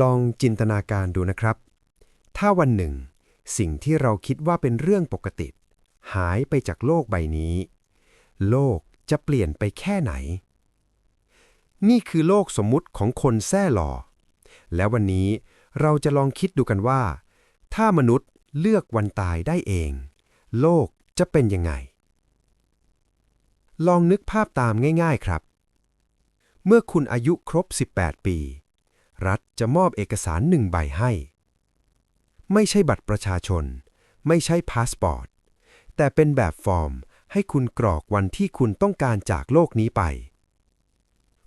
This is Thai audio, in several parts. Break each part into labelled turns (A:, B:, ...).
A: ลองจินตนาการดูนะครับ ถ้าวันหนึ่ง สิ่งที่เราคิดว่าเป็นเรื่องปกติ หายไปจากโลกใบนี้ โลกจะเปลี่ยนไปแค่ไหน นี่คือโลกสมมุติของคนแท้หล่อ และวันนี้เราจะลองคิดดูกันว่า ถ้ามนุษย์เลือกวันตายได้เอง โลกจะเป็นยังไง ลองนึกภาพตามง่าย ๆครับ เมื่อคุณอายุครบ 18 ปี รัฐจะมอบเอกสารหนึ่งใบให้ ไม่ใช่บัตรประชาชน ไม่ใช่พาสปอร์ต แต่เป็นแบบฟอร์มให้คุณกรอกวันที่คุณต้องการจากโลกนี้ไป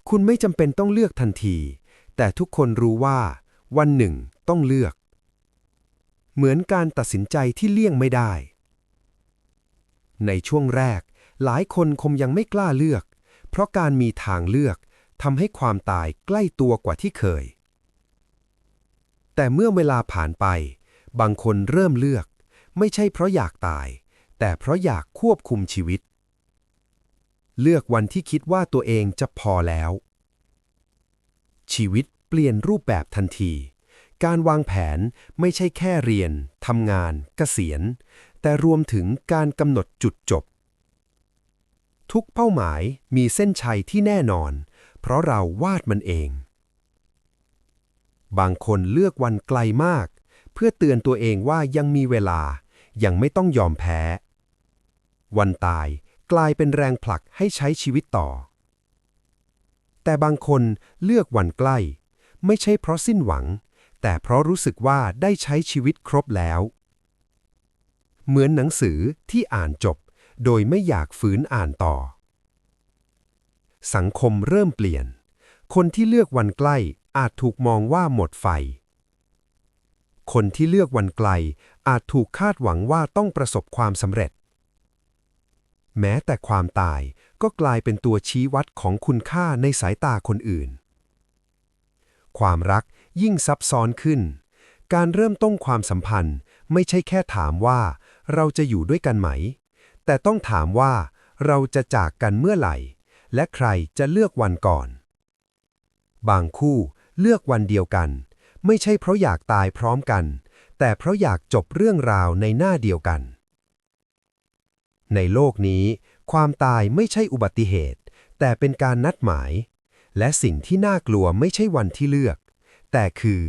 A: คุณไม่จำเป็นต้องเลือกทันที แต่ทุกคนรู้ว่า วันหนึ่งต้องเลือก เหมือนการตัดสินใจที่เลี่ยงไม่ได้ ในช่วงแรก หลายคนคงยังไม่กล้าเลือก เพราะการมีทางเลือกทำให้ความตายใกล้ตัวกว่าที่เคย แต่เมื่อเวลาผ่านไป บางคนเริ่มเลือก ไม่ใช่เพราะอยากตาย แต่เพราะอยากควบคุมชีวิต เลือกวันที่คิดว่าตัวเองจะพอแล้ว ชีวิตเปลี่ยนรูปแบบทันที การวางแผนไม่ใช่แค่เรียนทำงาน เกษียณ แต่รวมถึงการกำหนดจุดจบ ทุกเป้าหมายมีเส้นชัยที่แน่นอน เพราะเราวาดมันเอง บางคนเลือกวันไกลมาก เพื่อเตือนตัวเองว่ายังมีเวลา ยังไม่ต้องยอมแพ้ วันตายกลายเป็นแรงผลักให้ใช้ชีวิตต่อ แต่บางคนเลือกวันใกล้ ไม่ใช่เพราะสิ้นหวัง แต่เพราะรู้สึกว่าได้ใช้ชีวิตครบแล้ว เหมือนหนังสือที่อ่านจบ โดยไม่อยากฝืนอ่านต่อ สังคมเริ่มเปลี่ยน คนที่เลือกวันใกล้ อาจถูกมองว่าหมดไฟ คนที่เลือกวันไกล อาจถูกคาดหวังว่าต้องประสบความสำเร็จ แม้แต่ความตายก็กลายเป็นตัวชี้วัดของคุณค่าในสายตาคนอื่น ความรักยิ่งซับซ้อนขึ้น การเริ่มต้นความสัมพันธ์ไม่ใช่แค่ถามว่า เราจะอยู่ด้วยกันไหม แต่ต้องถามว่า เราจะจากกันเมื่อไหร่ และใครจะเลือกวันก่อน บางคู่ เลือกวันเดียวกัน ไม่ใช่เพราะอยากตายพร้อมกัน แต่เพราะอยากจบเรื่องราวในหน้าเดียวกัน ในโลกนี้ ความตายไม่ใช่อุบัติเหตุ แต่เป็นการนัดหมาย และสิ่งที่น่ากลัวไม่ใช่วันที่เลือก แต่คือ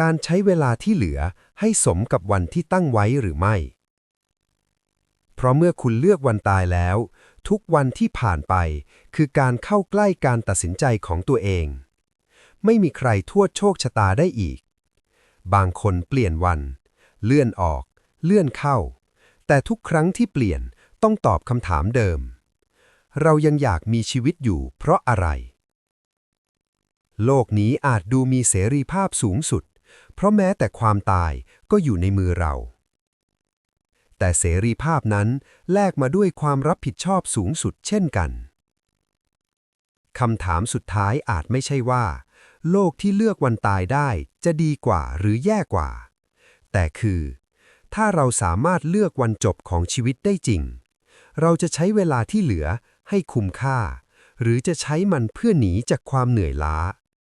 A: การใช้เวลาที่เหลือให้สมกับวันที่ตั้งไว้หรือไม่ เพราะเมื่อคุณเลือกวันตายแล้ว ทุกวันที่ผ่านไป คือการเข้าใกล้การตัดสินใจของตัวเอง ไม่มีใครทวดโชคชะตาได้อีก บางคนเปลี่ยนวัน เลื่อนออก เลื่อนเข้า แต่ทุกครั้งที่เปลี่ยนต้องตอบคำถามเดิม เรายังอยากมีชีวิตอยู่เพราะอะไร โลกนี้อาจดูมีเสรีภาพสูงสุด เพราะแม้แต่ความตายก็อยู่ในมือเรา แต่เสรีภาพนั้นแลกมาด้วยความรับผิดชอบสูงสุดเช่นกันคำถามสุดท้ายอาจไม่ใช่ว่า โลกที่เลือกวันตายได้จะดีกว่าหรือแย่กว่า แต่คือ ถ้าเราสามารถเลือกวันจบของชีวิตได้จริง เราจะใช้เวลาที่เหลือให้คุ้มค่า หรือจะใช้มันเพื่อหนีจากความเหนื่อยล้า